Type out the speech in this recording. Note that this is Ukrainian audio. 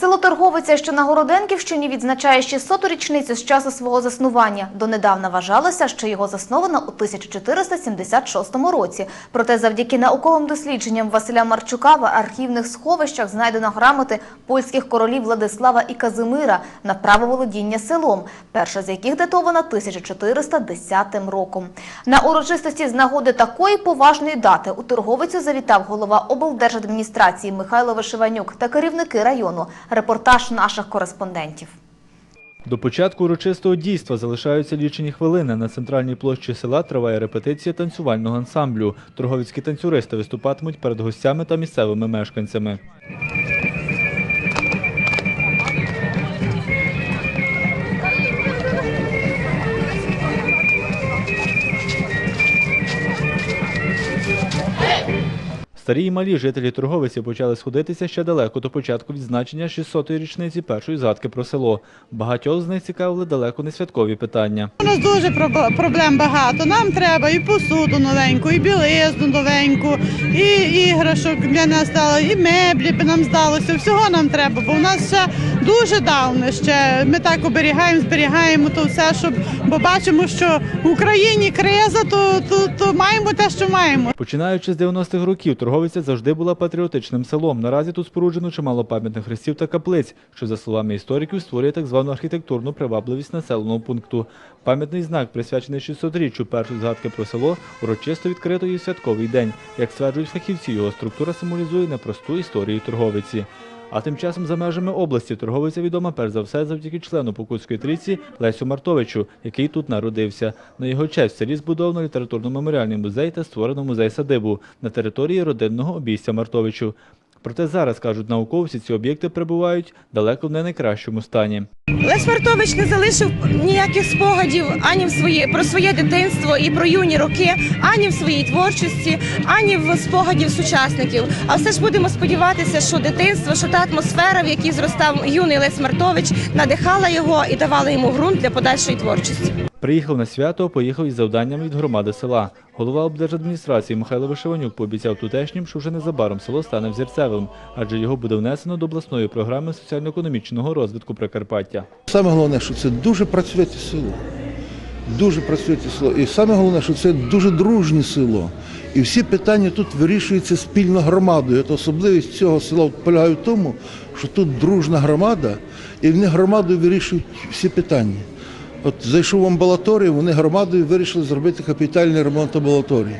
Село Торговиця, що на Городенківщині, відзначає 600-ту річницю з часу свого заснування. Донедавна вважалося, що його засновано у 1476 році. Проте завдяки науковим дослідженням Василя Марчука в архівних сховищах знайдено грамоти польських королів Владислава і Казимира на право володіння селом, перша з яких датована 1410 роком. На урочистості з нагоди такої поважної дати у Торговицю завітав голова облдержадміністрації Михайло Вишиванюк та керівники району. Репортаж наших кореспондентів. До початку урочистого дійства залишаються лічені хвилини. На центральній площі села триває репетиція танцювального ансамблю. Торговецькі танцюристи виступатимуть перед гостями та місцевими мешканцями. Старі і малі жителі Торговиці почали сходитися ще далеко до початку відзначення 600-ї річниці першої згадки про село. Багатьох з них цікавили далеко не святкові питання. У нас дуже проб- проблем багато. Нам треба і посуду новеньку, і білизну новеньку, і іграшок для нас стало, і меблі би нам здалося. Всього нам треба, бо у нас ще дуже давно ще. Ми так оберігаємо, зберігаємо то все, щоб бо бачимо, що в Україні криза, то, то, то маємо те, що маємо. Починаючи з 90-х років, Торговиця завжди була патріотичним селом. Наразі тут споруджено чимало пам'ятних хрестів та каплиць, що, за словами істориків, створює так звану архітектурну привабливість населеного пункту. Пам'ятний знак, присвячений 600-річчю першої згадки про село, урочисто відкрито і святковий день. Як стверджують фахівці, його структура символізує непросту історію Торговиці. А тим часом за межами області торговиця відома перш за все завдяки члену Покутської трійці Лесю Мартовичу, який тут народився. На його честь селі збудовано літературно-меморіальний музей та створено музей-садибу на території родинного обійстя Мартовичу. Проте зараз, кажуть науковці, ці об'єкти перебувають далеко в не найкращому стані. Лесь Мартович не залишив ніяких спогадів ані в своє про своє дитинство і про юні роки, ані в своїй творчості, ані в спогадів сучасників. А все ж будемо сподіватися, що дитинство, що та атмосфера, в якій зростав юний Лесь Мартович, надихала його і давала йому ґрунт для подальшої творчості. Приїхав на свято, поїхав із завданнями від громади села. Голова облдержадміністрації Михайло Вишиванюк пообіцяв тутешнім, що вже незабаром село стане взірцевим, адже його буде внесено до обласної програми соціально-економічного розвитку Прикарпаття. Саме головне, що це дуже працьовите село. Дуже працьовите село. І саме головне, що це дуже дружнє село. І всі питання тут вирішуються спільно громадою. От особливість цього села полягає в тому, що тут дружна громада, і вони громадою вирішують всі питання. От зайшов в амбулаторію, вони громадою вирішили зробити капітальний ремонт амбулаторії.